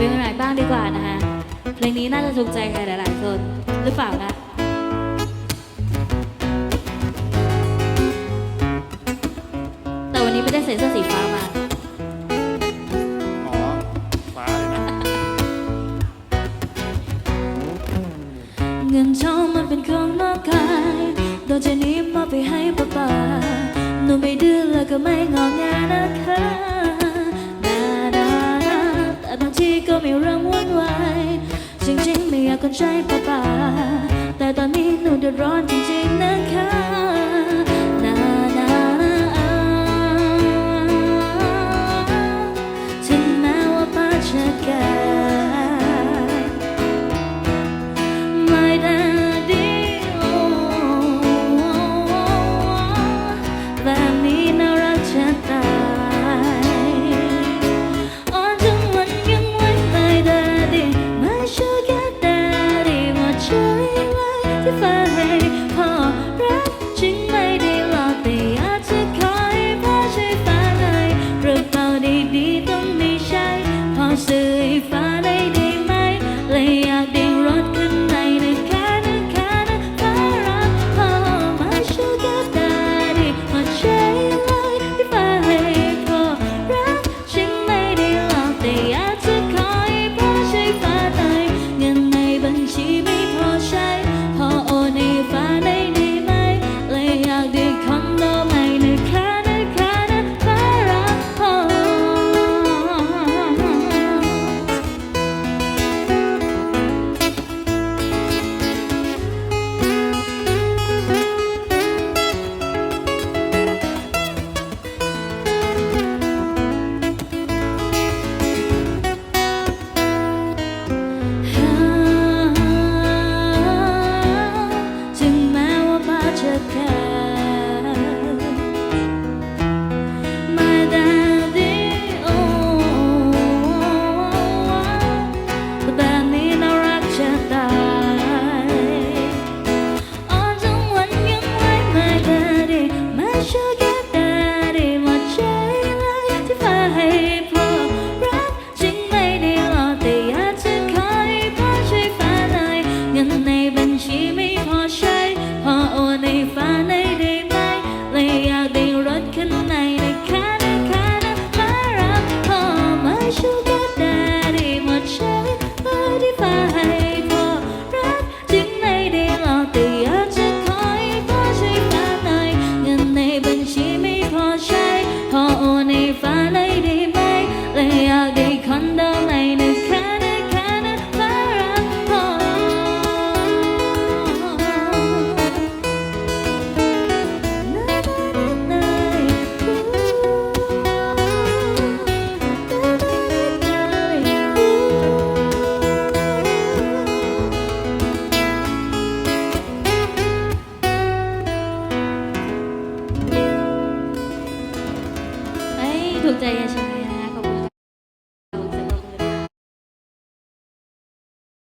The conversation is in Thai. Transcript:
เพลงใหม่ๆบ้างดีกว่านะฮะเพลงนี้น่าจะถูกใจใครหลายๆคนหรือเปล่านะแต่วันนี้ไม่ได้ใส่เสื้อสีฟ้ามาอ๋อฟ้าเลยนะเงินทองมันเป็นของนอกกายโดนจะนี้มอบไปให้ป้าป้าหนูไม่ดื้อแล้วก็ไม่งอแงนะคะ กันใจป่ะป่าแต่ตอนนี้หนูเดือดร้อนจริงๆนะ rơi Jacket. คนโดใหม่นะคะนะคะนะพารามพอถูกใจยาชาย